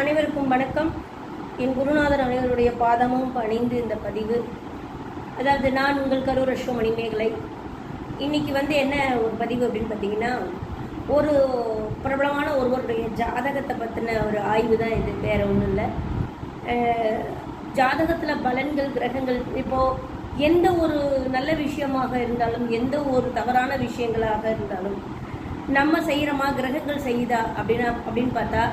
அனைவருக்கும் வணக்கம். என் குருநாதர் அனைவருடைய பாதமும் பணிந்து இந்த பதிவு. அதாவது நான் உங்கள் கரூர் அஸ்வ மணிமேகலை. இன்னைக்கு வந்து என்ன ஒரு பதிவு அப்படின்னு பார்த்தீங்கன்னா ஒரு பிரபலமான ஒருவருடைய ஜாதகத்தை பற்றின ஒரு ஆய்வு தான் இது. வேற ஒன்றும் இல்லை. ஜாதகத்தில் பலன்கள் கிரகங்கள் இப்போது எந்த ஒரு நல்ல விஷயமாக இருந்தாலும் எந்த ஒரு தவறான விஷயங்களாக இருந்தாலும் நம்ம செய்கிறோமா கிரகங்கள் செய்யுதா அப்படின்னா அப்படின்னு பார்த்தா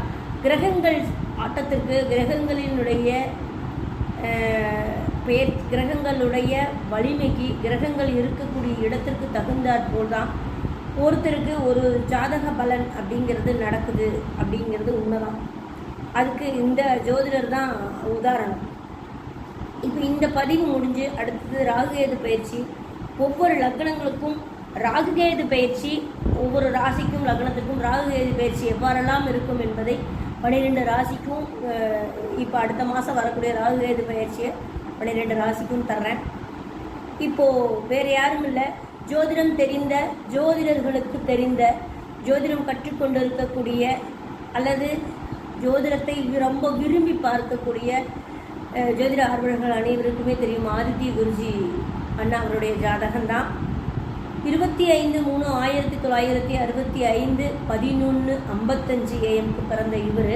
கிரகங்கள் ஆட்டத்திற்கு கிரகங்களினுடைய பேர் கிரகங்களுடைய வலிமைக்கு கிரகங்கள் இருக்கக்கூடிய இடத்திற்கு தகுந்தாற் போல் தான் ஒருத்தருக்கு ஒரு ஜாதக பலன் அப்படிங்கிறது நடக்குது அப்படிங்கிறது உண்மைதான். அதுக்கு இந்த ஜோதிடர் தான் உதாரணம். இப்போ இந்த பதிவு முடிஞ்சு அடுத்தது ராகுகேது பயிற்சி. ஒவ்வொரு லக்னங்களுக்கும் ராகுகேது பயிற்சி ஒவ்வொரு ராசிக்கும் லக்னத்திற்கும் ராகுகேது பயிற்சி எவ்வாறெல்லாம் இருக்கும் என்பதை பன்னிரெண்டு ராசிக்கும் இப்போ அடுத்த மாதம் வரக்கூடிய ராகுகேது பயிற்சியை பன்னிரெண்டு ராசிக்கும் தர்றேன். இப்போது வேறு யாரும் இல்லை. ஜோதிடம் தெரிந்த ஜோதிடர்களுக்கு தெரிந்த ஜோதிடம் கற்றுக்கொண்டு இருக்கக்கூடிய அல்லது ஜோதிடத்தை ரொம்ப விரும்பி பார்க்கக்கூடிய ஜோதிட ஆர்வலர்கள் அனைவருக்குமே தெரியும். ஆதித்ய குருஜி அண்ணா அவருடைய ஜாதகம்தான். இருபத்தி ஐந்து மூணு ஆயிரத்தி தொள்ளாயிரத்தி அறுபத்தி ஐந்து பதினொன்று ஐம்பத்தஞ்சு ஏஎம்க்கு பிறந்த இவர்.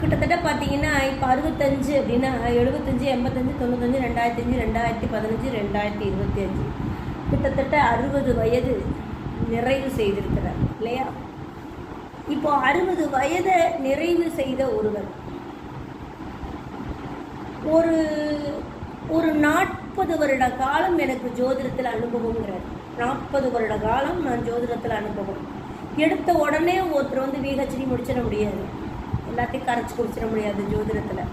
கிட்டத்தட்ட பார்த்தீங்கன்னா இப்போ அறுபத்தஞ்சு அப்படின்னா எழுபத்தஞ்சு எண்பத்தஞ்சு தொண்ணூத்தஞ்சு ரெண்டாயிரத்தி அஞ்சு ரெண்டாயிரத்தி பதினஞ்சு ரெண்டாயிரத்தி இருபத்தி அஞ்சு. கிட்டத்தட்ட அறுபது வயது நிறைவு செய்திருக்கிறார் இல்லையா? இப்போ அறுபது வயதை நிறைவு செய்த ஒருவர் ஒரு ஒரு நாட் நாற்பது வருட காலம் எனக்கு ஜோதிடத்தில் அனுபவங்கிறார் நாற்பது வருட காலம் நான் ஜோதிடத்தில் அனுபவம். எடுத்த உடனே ஒருத்தர் வந்து விஹெச்டி முடிச்சிட முடியாது. எல்லாத்தையும் கரைச்சி குடிச்சிட முடியாது ஜோதிடத்தில்.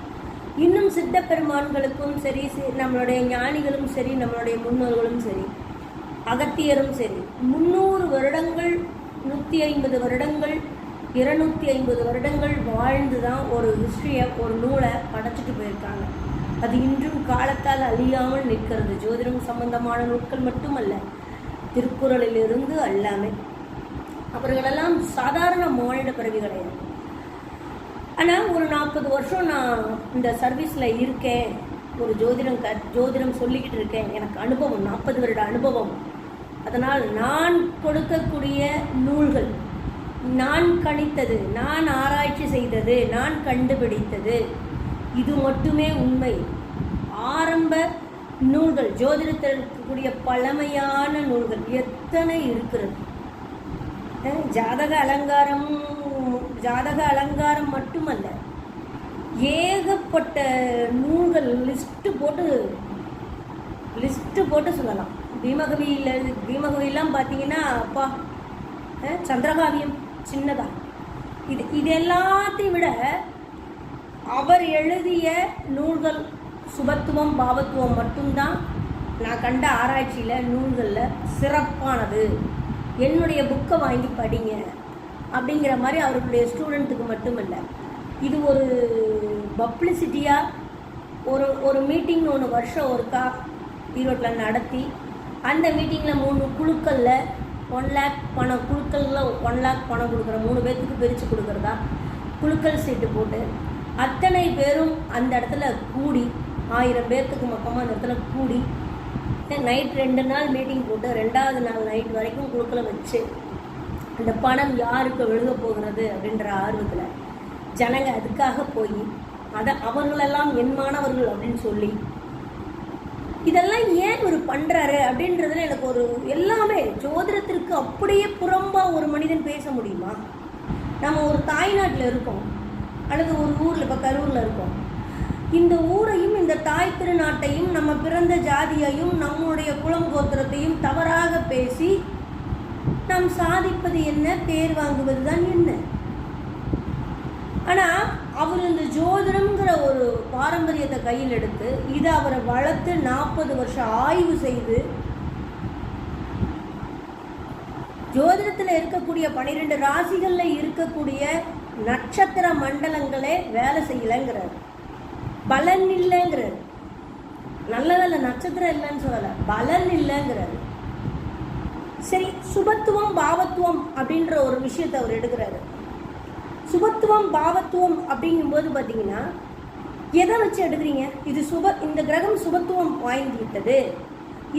இன்னும் சித்த பெருமான்களுக்கும் சரி சி- நம்மளுடைய ஞானிகளும் சரி நம்மளுடைய முன்னோர்களும் சரி அகத்தியரும் சரி முந்நூறு வருடங்கள் நூற்றி ஐம்பது வருடங்கள் இருநூற்றி ஐம்பது வருடங்கள் வாழ்ந்து தான் ஒரு ஹிஸ்ட்ரியை ஒரு நூலை படைச்சிட்டு போயிருக்காங்க. அது இன்றும் காலத்தால் அழியாமல் நிற்கிறது. ஜோதிடம் சம்பந்தமான நூட்கள் மட்டுமல்ல திருக்குறளிலிருந்து எல்லாமே அவர்களெல்லாம் சாதாரண மாநில பிறவி கிடையாது ஆனால் ஒரு நாற்பது வருஷம் நான் இந்த சர்வீஸில் இருக்கேன். ஒரு ஜோதிடம் க ஜோதிடம் சொல்லிக்கிட்டு இருக்கேன். எனக்கு அனுபவம் நாற்பது வருட அனுபவம். அதனால் நான் கொடுக்கக்கூடிய நூல்கள் நான் கணித்தது நான் ஆராய்ச்சி செய்தது நான் கண்டுபிடித்தது இது மட்டுமே உண்மை. ஆரம்ப நூல்கள் ஜோதிடத்தில் இருக்கக்கூடிய பழமையான நூல்கள் எத்தனை இருக்கிறது? ஜாதக அலங்காரம் ஜாதக அலங்காரம் மட்டுமல்ல ஏகப்பட்ட நூல்கள் லிஸ்ட்டு போட்டு லிஸ்ட்டு போட்டு சொல்லலாம். பீமகவியில் பீமகவியெல்லாம் பார்த்தீங்கன்னா அப்பா சந்திரகாவியம் சின்னதா. இது இது எல்லாத்தையும் விட அவர் எழுதிய நூல்கள் சுபத்துவம் பாவத்துவம் மட்டும்தான். நான் கண்ட ஆராய்ச்சியில் நூல்களில் சிறப்பானது. என்னுடைய புக்கை வாங்கி படிங்க அப்படிங்கிற மாதிரி அவர்களுடைய ஸ்டூடெண்ட்டுக்கு மட்டுமல்ல. இது ஒரு பப்ளிசிட்டியாக ஒரு ஒரு மீட்டிங் ஒன்று வருஷம் ஒருக்கா ஈரோட்டில் நடத்தி அந்த மீட்டிங்கில் மூணு குழுக்களில் ஒன் லேக் பணம் குழுக்களில் ஒன் லேக் பணம் கொடுக்குற மூணு பேர்த்துக்கு பிரித்து கொடுக்குறதா? குழுக்கள் சீட்டு போட்டு அத்தனை பேரும் அந்த இடத்துல கூடி ஆயிரம் பேர்த்துக்கு மொத்தமாக அந்த இடத்துல கூடி நைட் ரெண்டு நாள் மீட்டிங் போட்டு ரெண்டாவது நாள் நைட் வரைக்கும் குழுக்களை வச்சு அந்த பணம் யாருக்கு விழுக போகிறது அப்படின்ற ஆர்வத்தில் ஜனங்க அதுக்காக போய் அதை அவர்களெல்லாம் என் மாணவர்கள் அப்படின்னு சொல்லி இதெல்லாம் ஏன் ஒரு பண்ணுறாரு அப்படின்றதுல எனக்கு ஒரு எல்லாமே ஜோதிடத்திற்கு அப்படியே புறம்பாக ஒரு மனிதன் பேச முடியுமா? நம்ம ஒரு தாய்நாட்டில் இருக்கோம். அல்லது ஒரு ஊரில் இப்போ கரூரில் இருக்கோம். இந்த ஊரையும் இந்த தாய் திருநாட்டையும் நம்ம பிறந்த ஜாதியையும் நம்முடைய குலம் கோத்திரத்தையும் தவறாக பேசி நாம் சாதிப்பது என்ன? பேர் வாங்குவது தான் என்ன? ஆனால் அவர் இந்த ஜோதிடம்ங்கிற ஒரு பாரம்பரியத்தை கையில் எடுத்து இதை அவரை வளர்த்து நாற்பது வருஷம் ஆய்வு செய்து ஜோதிடத்தில் இருக்கக்கூடிய பன்னிரெண்டு ராசிகளில் இருக்கக்கூடிய நட்சத்திர மண்டலங்களே வேலை செய்யலைங்கிறார். பலன் இல்லைங்கிறார். நல்ல வேலை நட்சத்திரம் இல்லைன்னு சொல்லலை பலன் இல்லைங்கிறாரு. சரி சுபத்துவம் பாவத்துவம் அப்படின்ற ஒரு விஷயத்தை அவர் எடுக்கிறாரு. சுபத்துவம் பாவத்துவம் அப்படிங்கும்போது பார்த்தீங்கன்னா எதை வச்சு எடுக்கிறீங்க? இது சுப இந்த கிரகம் சுபத்துவம் வாய்ந்து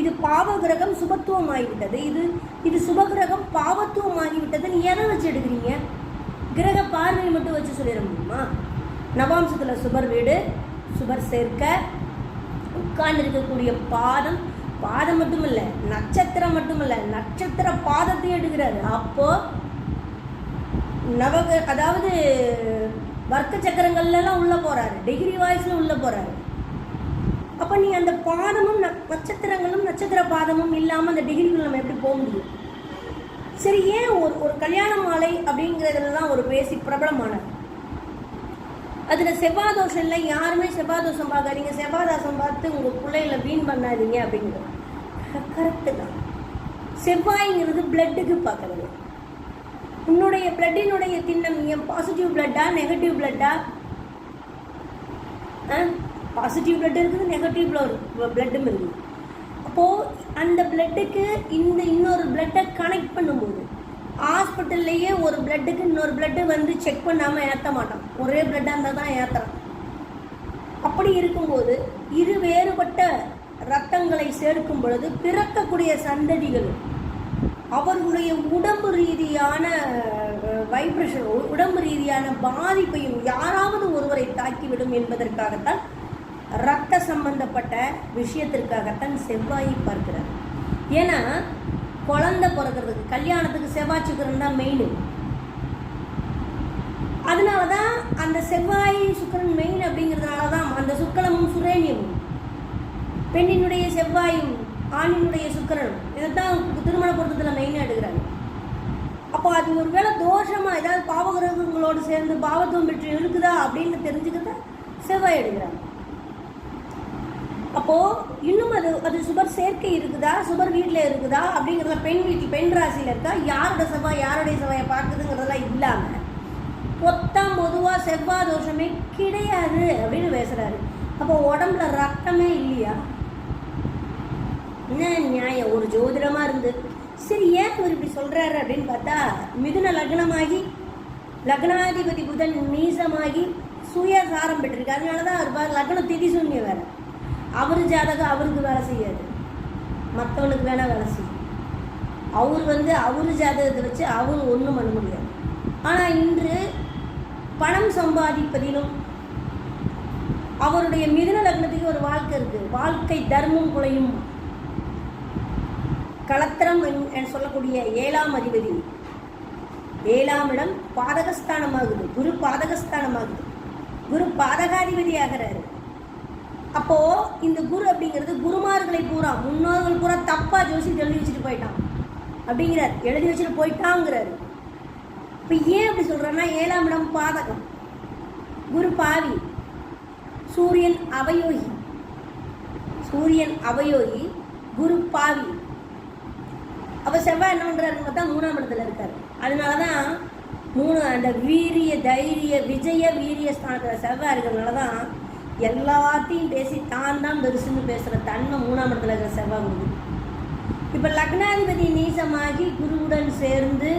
இது பாவ கிரகம் சுபத்துவம் ஆகிவிட்டது. இது இது சுப கிரகம் பாவத்துவம் ஆகிவிட்டதுன்னு எதை வச்சு எடுக்கிறீங்க? கிரக பார்வை மட்டும் வச்சு சொல்லிட முடியுமா நவாம்சத்தில் சுபர் வீடு சுபர் சேர்க்க உட்கார்ந்து இருக்கக்கூடிய பாதம் பாதம் மட்டும் இல்லை நட்சத்திரம் மட்டும் இல்லை நட்சத்திர பாதத்தையும் எடுக்கிறாரு. அப்போ நவக அதாவது வர்க்க சக்கரங்கள்லாம் உள்ளே உள்ள போறாரு டிகிரி வாய்ஸ்ல உள்ள போறாரு. அப்போ நீ அந்த பாதமும் ந- நட்சத்திரங்களும் நட்சத்திர பாதமும் இல்லாமல் அந்த டிகிரிக்குள்ள நம்ம எப்படி போக முடியும்? சரி ஏன் ஒரு ஒரு கல்யாண மாலை அப்படிங்கிறதுல தான் ஒரு பேசி பிரபலமானது அதில் செவ்வாதோஷம் இல்லை யாருமே செவ்வாதோஷம் பார்க்காதீங்க. செவ்வாதாசம் பார்த்து உங்கள் பிள்ளைகளை வீண் பண்ணாதீங்க அப்படிங்கிறது. கரெக்டு தான். செவ்வாய்ங்கிறது பிளட்டுக்கு பார்க்கறது. உன்னுடைய பிளட்டினுடைய திண்ணம் என் பாசிட்டிவ் பிளட்டா நெகட்டிவ் பிளட்டா பாசிட்டிவ் பிளட் இருக்குது நெகட்டிவ் பிளட்டும் இருக்குது. அப்போது அந்த பிளட்டுக்கு இந்த இன்னொரு பிளட்டை கனெக்ட் பண்ணும்போது ஹாஸ்பிட்டல்லையே ஒரு பிளட்டுக்கு இன்னொரு பிளட்டு வந்து செக் பண்ணாமல் ஏற்ற மாட்டான். ஒரே பிளட்டாக இருந்தால் தான் ஏற்றுறான் அப்படி இருக்கும்போது இரு வேறுபட்ட ரத்தங்களை சேர்க்கும் பொழுது பிறக்கக்கூடிய சந்ததிகள் அவர்களுடைய உடம்பு ரீதியான வைப்ரேஷன் உடம்பு ரீதியான பாதிப்பையும் யாராவது ஒருவரை தாக்கிவிடும் என்பதற்காகத்தான் ரத்த சம்பந்தப்பட்ட விஷயத்திற்காகத்தான் செவ்வாயை பார்க்கிறார். ஏன்னா குழந்தை பிறக்கிறதுக்கு கல்யாணத்துக்கு செவ்வாய் சுக்கரன் தான் மெயின் அதனால தான் அந்த செவ்வாய் சுக்கிரன் மெயின் அப்படிங்கிறதுனால தான் அந்த சுக்கலமும் சுரேனியமும் பெண்ணினுடைய செவ்வாயும் ஆணினுடைய சுக்கரனும் இதைத்தான் திருமண பொருத்தத்தில் மெயினாக எடுக்கிறாங்க. அப்போ அது ஒருவேளை தோஷமாக ஏதாவது பாவகிரகங்களோடு சேர்ந்து பாவத்துவம் பெற்று இருக்குதா அப்படின்னு தெரிஞ்சுக்கிட்ட செவ்வாய் எடுக்கிறாங்க அப்போது இன்னும் அது அது சுபர் சேர்க்கை இருக்குதா? சுபர் வீட்டில் இருக்குதா? அப்படிங்கிறத பெண் வீட்டில் பெண் ராசியில் இருக்கா? யாரோட செவ்வாய் யாருடைய செவ்வாயை பார்க்குதுங்கிறதெல்லாம் இல்லாமல் மொத்தம் பொதுவாக செவ்வாய் தோஷமே கிடையாது அப்படின்னு பேசுகிறாரு அப்போ உடம்புல ரத்தமே இல்லையா? என்ன நியாயம்? ஒரு ஜோதிடமாக இருந்து. சரி ஏன் இவர் இப்படி சொல்கிறாரு அப்படின்னு பார்த்தா மிதுன லக்னமாகி லக்னாதிபதி புதன் நீசமாகி சுயசாரம் பெற்றிருக்கு. அதனால தான் அவர் லக்னம் திதி சூன்யம் வேற. அவர் ஜாதகம் அவருக்கு வேலை செய்யாது. மற்றவனுக்கு வேணால் வேலை செய்யும். அவர் வந்து அவர் ஜாதகத்தை வச்சு அவர் ஒன்றும் பண்ண முடியாது. ஆனால் இன்று பணம் சம்பாதிப்பதிலும் அவருடைய மிதுன லக்னத்துக்கு ஒரு வாழ்க்கை இருக்குது வாழ்க்கை தர்மம் குலையும். கலத்திரம் என்- சொல்லக்கூடிய ஏழாம் அதிபதி. ஏழாம் இடம் பாதகஸ்தானமாகுது. குரு பாதகஸ்தானமாகுது. குரு பாதகாதிபதி ஆகிறாரு அப்போ இந்த குரு அப்படிங்கிறது குருமார்களை பூரா முன்னோர்கள் பூரா தப்பா ஜோசி எழுதி வச்சுட்டு போயிட்டான். அப்படிங்கிறார். எழுதி வச்சுட்டு போயிட்டாங்கிறாரு. இப்போ ஏன் அப்படி சொல்றேன்னா ஏழாம் இடம் பாதகம். குரு பாவி. சூரியன் அவயோகி. சூரியன் அவயோகி குரு பாவி. அப்ப செவ்வாய் என்ன பண்றாருன்னு பார்த்தா மூணாம் இடத்துல இருக்காரு. அதனால தான் மூணு அந்த வீரிய தைரிய விஜய வீரிய ஸ்தானத்தில் செவ்வாய் இருக்கிறதுனால தான் எல்லாத்தையும் பேசி தான் தான் பெருசுன்னு பேசுகிற தன்மை மூணாம் இடத்துல இருக்கிற செவ்வாய் கொடுக்குது இப்போ லக்னாதிபதி நீசமாகி குருவுடன் சேர்ந்து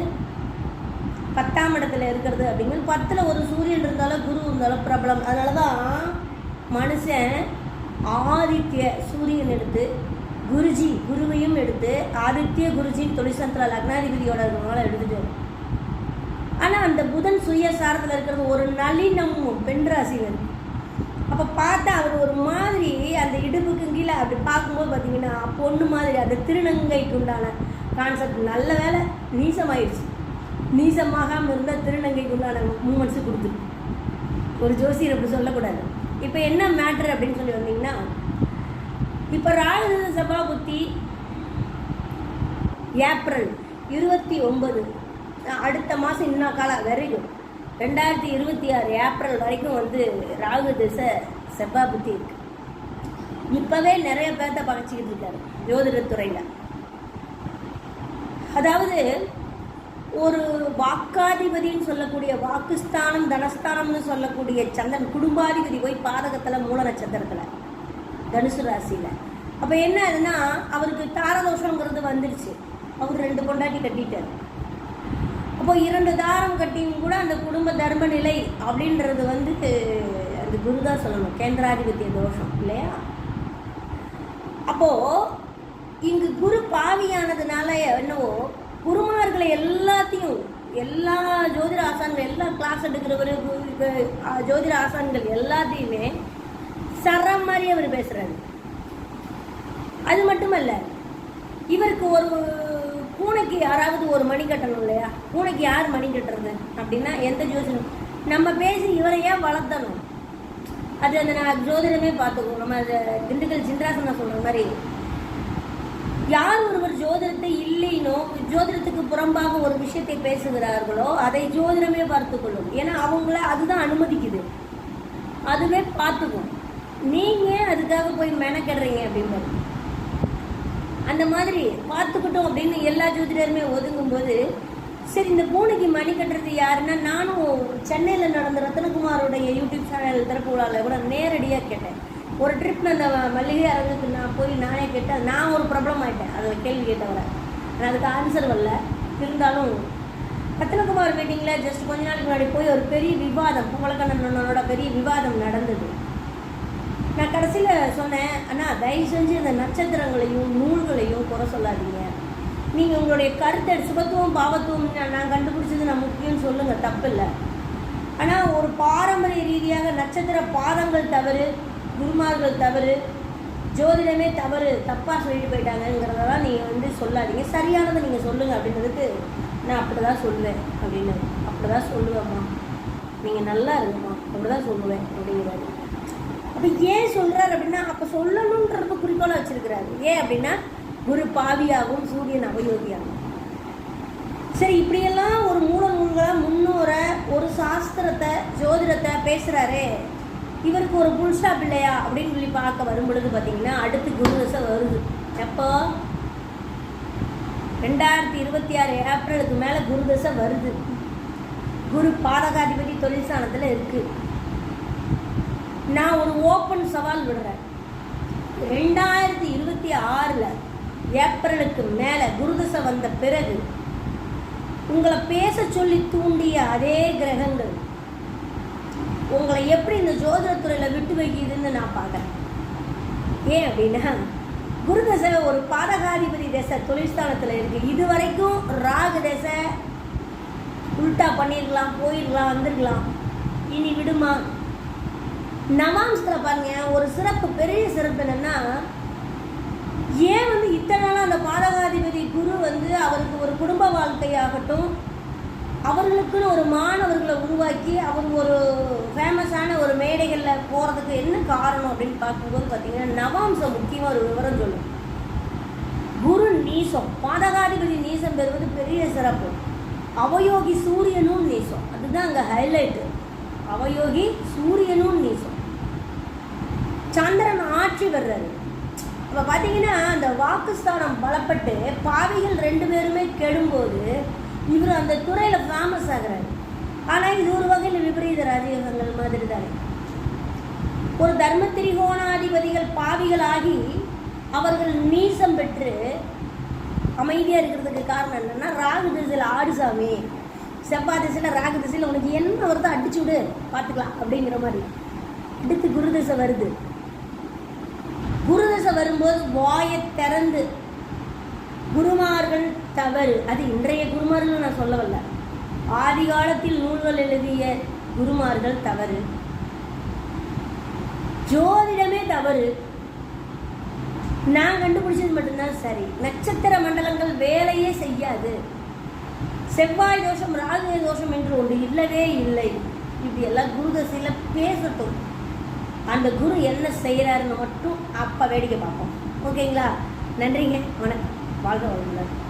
பத்தாம் இடத்துல இருக்கிறது அப்படிங்கிறது பத்தில் ஒரு சூரியன் இருந்தாலும் குரு இருந்தாலும் பிரபலம். அதனால தான் மனுஷன் ஆதித்ய சூரியன் எடுத்து குருஜி குருவையும் எடுத்து ஆதித்ய குருஜி தொழிற்சந்திர லக்னாதிபதியோட இருக்கிறவங்கள எடுத்துட்டு ஆனால் அந்த புதன் சுய சாரத்தில் இருக்கிறது ஒரு நளினம் பெண் ராசிவர் அப்போ பார்த்தா அவர் ஒரு மாதிரி அந்த இடுப்புக்கு கீழே அப்படி பார்க்கும்போது பார்த்தீங்கன்னா பொண்ணு மாதிரி அந்த திருநங்கைக்கு உண்டான கான்செப்ட் நல்ல வேலை நீசமாயிடுச்சு நீசமாகாமல் இருந்தால் திருநங்கைக்கு உண்டான மூமெண்ட்ஸு கொடுத்துரு. ஒரு ஜோசியர் அப்படி சொல்லக்கூடாது. இப்போ என்ன மேட்ரு அப்படின்னு சொல்லி வந்தீங்கன்னா இப்போ ராகு சபாபுத்தி ஏப்ரல் இருபத்தி ஒன்பது அடுத்த மாதம் இன்னும் காலம் வரைக்கும் ரெண்டாயிரத்தி இருபத்தி ஆறு ஏப்ரல் வரைக்கும் வந்து ராகு திசை செவ்வா புத்தி இருக்கு. இப்போவே நிறைய பேர்த்த பகைச்சிக்கிட்டு இருக்காரு ஜோதிடத்துறையில் அதாவது ஒரு வாக்காதிபதின்னு சொல்லக்கூடிய வாக்குஸ்தானம் தனஸ்தானம்னு சொல்லக்கூடிய சந்திரன் குடும்பாதிபதி போய் பாதகத்தில் மூல நட்சத்திரத்தில் தனுசு ராசியில். அப்போ என்ன ஆகுதுன்னா அவருக்கு தாரதோஷங்கிறது வந்துருச்சு. அவர் ரெண்டு பொண்டாட்டி கட்டிட்டார். அப்போ இரண்டு தாரம் கட்டியும் கூட அந்த குடும்ப தர்ம நிலை அப்படின்றது வந்து அந்த குரு தான் சொல்லணும் கேந்திராதிபத்திய தோஷம் இல்லையா? அப்போ இங்கு குரு பாவியானதுனால என்னவோ குருமார்களை எல்லாத்தையும் எல்லா ஜோதிட ஆசான்கள் எல்லா கிளாஸ் எடுக்கிறவர் ஜோதிட ஆசான்கள் எல்லாத்தையுமே சரம் மாதிரி அவர் பேசுறாரு. அது மட்டுமல்ல இவருக்கு ஒரு யாராவது ஒரு மணி கட்டணும் இல்லையா? உனக்கு யார் மணி கட்டுறது? அப்படின்னா எந்த ஜோதிடம் நம்ம பேசி இவரையே வளர்த்தணும்? அது அந்த நான் ஜோதிடமே பார்த்துக்குவோம் நம்ம அது திண்டுக்கல் சின்ராசனா சொல்கிற மாதிரி. யார் ஒருவர் ஜோதிடத்தை இல்லைனோ ஜோதிடத்துக்கு புறம்பாக ஒரு விஷயத்தை பேசுகிறார்களோ அதை ஜோதிடமே பார்த்துக்கொள்ளும் ஏன்னா அவங்கள அதுதான் அனுமதிக்குது. அதுவே பார்த்துக்கும். நீங்க அதுக்காக போய் மெனக்கெடுறீங்க அப்படின்னு அந்த மாதிரி பார்த்துக்கிட்டோம் அப்படின்னு எல்லா ஜோதிடருமே ஒதுங்கும் போது சரி இந்த பூனைக்கு மணி கட்டுறது யாருன்னா நானும் சென்னையில் நடந்த ரத்னகுமாரோடைய யூடியூப் சேனல் திறப்பு விழாவில் கூட நேரடியாக கேட்டேன். ஒரு ட்ரிப் அந்த மல்லிகை அரங்கத்துக்கு நான் போய் நானே கேட்டேன் நான் ஒரு ப்ராப்ளம் ஆகிட்டேன் அதில் கேள்வி கேட்டவரை நான் அதுக்கு ஆன்சர் வரல. இருந்தாலும் ரத்னகுமார் மீட்டிங்கில் ஜஸ்ட் கொஞ்ச நாளுக்கு முன்னாடி போய் ஒரு பெரிய விவாதம் குமலக்கண்ணனோட பெரிய விவாதம் நடந்தது. சொன்னேன் அண்ணா தயவு செஞ்சு இந்த நட்சத்திரங்களையும் நூல்களையும் குறை சொல்லாதீங்க. நீங்கள் உங்களுடைய கருத்தை சுபத்துவம் பாவத்துவம் நான் நான் கண்டுபிடிச்சது நான் முக்கியம்னு சொல்லுங்கள் தப்பில்லை ஆனால் ஒரு பாரம்பரிய ரீதியாக நட்சத்திர பாதங்கள் தவறு குருமார்கள் தவறு ஜோதிடமே தவறு தப்பாக சொல்லிட்டு போயிட்டாங்கங்கிறதெல்லாம் நீங்கள் வந்து சொல்லாதீங்க. சரியானதை நீங்கள் சொல்லுங்கள் அப்படின்றதுக்கு நான் அப்படி தான் சொல்லுவேன் அப்படின்னு. அப்படி தான் சொல்லுவேம்மா. நீங்கள் நல்லா இருங்கம்மா. அப்படி தான் சொல்லுவேன் அப்படிங்கிறாரு. அப்போ ஏன் சொல்கிறார் அப்படின்னா அப்போ சொல்லணுன்றத குறிக்கோளாக வச்சுருக்கிறார். ஏன் அப்படின்னா குரு பாவியாகவும் சூரியன் அவயோகியாகும் சரி இப்படியெல்லாம் ஒரு மூல நூல்களாக முன்னோரை ஒரு சாஸ்திரத்தை ஜோதிடத்தை பேசுகிறாரே இவருக்கு ஒரு புல் ஸ்டாப் இல்லையா? அப்படின்னு சொல்லி பார்க்க வரும் பொழுது பார்த்தீங்கன்னா அடுத்து குரு தசை வருது. எப்போ? ரெண்டாயிரத்தி இருபத்தி ஆறு ஏப்ரலுக்கு மேலே குரு தசை வருது. குரு பாதகாதிபதி தொழிற்சாலத்தில் இருக்குது நான் ஒரு ஓப்பன் சவால் விடுறேன். ரெண்டாயிரத்தி இருபத்தி ஆறில் ஏப்ரலுக்கு மேலே குருதசை வந்த பிறகு உங்களை பேச சொல்லி தூண்டிய அதே கிரகங்கள் உங்களை எப்படி இந்த ஜோதிடத்துறையில் விட்டு வைக்கிதுன்னு நான் பார்க்குறேன். ஏன் அப்படின்னா குருதசை ஒரு பாதகாதிபதி தசை தொழிற்ஸ்தானத்தில் இருக்குது இது வரைக்கும் ராகு தசை உல்டா பண்ணியிருக்கலாம் போயிருக்கலாம் வந்திருக்கலாம். இனி விடுமா? நவாம்சத்தில் பாருங்க ஒரு சிறப்பு பெரிய சிறப்பு என்னென்னா ஏன் வந்து இத்தனை நாளாக அந்த பாதகாதிபதி குரு வந்து அவருக்கு ஒரு குடும்ப வாழ்க்கையாகட்டும் அவர்களுக்குன்னு ஒரு மாணவர்களை உருவாக்கி அவங்க ஒரு ஃபேமஸான ஒரு மேடைகளில் போகிறதுக்கு என்ன காரணம் அப்படின்னு பார்க்கும்போது பார்த்தீங்கன்னா நவாம்சம் முக்கியமாக ஒரு விவரம் சொல்லும் குரு நீசம் பாதகாதிபதி நீசம் பெறுவது பெரிய சிறப்பு. அவயோகி சூரியனும் நீசம் அதுதான் அங்கே ஹைலைட்டு அவயோகி சூரியனும் நீசம். சந்திரன் ஆட்சி வர்றாரு. அப்போ பார்த்தீங்கன்னா அந்த வாக்குஸ்தானம் பலப்பட்டு பாவிகள் ரெண்டு பேருமே கெடும்போது இவர் அந்த துறையில் ஃபேமஸ் ஆகுறாரு. ஆனால் இது ஒரு வகையில் விபரீத ராஜயோகங்கள் மாதிரி தானே ஒரு தர்ம திரிகோணாதிபதிகள் பாவிகளாகி அவர்கள் நீசம் பெற்று அமைதியாக இருக்கிறதுக்கு காரணம் என்னென்னா ராகு திசையில் ஆடுசாமி செவ்வாய் திசையில் ராகு திசையில் உனக்கு என்ன வருதோ அடிச்சு விடு பார்த்துக்கலாம் அப்படிங்கிற மாதிரி. அடுத்து குரு திசை வருது. குரு தசை வரும்போது வாயை திறந்து குருமார்கள் தவறு. அது இன்றைய குருமார்கள் நான் சொல்ல வரல ஆதி காலத்தில் நூல்கள் எழுதிய குருமார்கள் தவறு. ஜோதிடமே தவறு. நான் கண்டுபிடிச்சது மட்டும்தான் சரி. நட்சத்திர மண்டலங்கள் வேலையே செய்யாது. செவ்வாய் தோஷம் ராகு தோஷம் என்று ஒன்று இல்லவே இல்லை. இப்படி எல்லாம் குருதசையில் பேசட்டும். அந்த குரு என்ன செய்கிறாருன்னு மட்டும் அப்போ வேடிக்கை பார்ப்போம். ஓகேங்களா? நன்றிங்க. வணக்கம். வாழ்க வளமுடன்.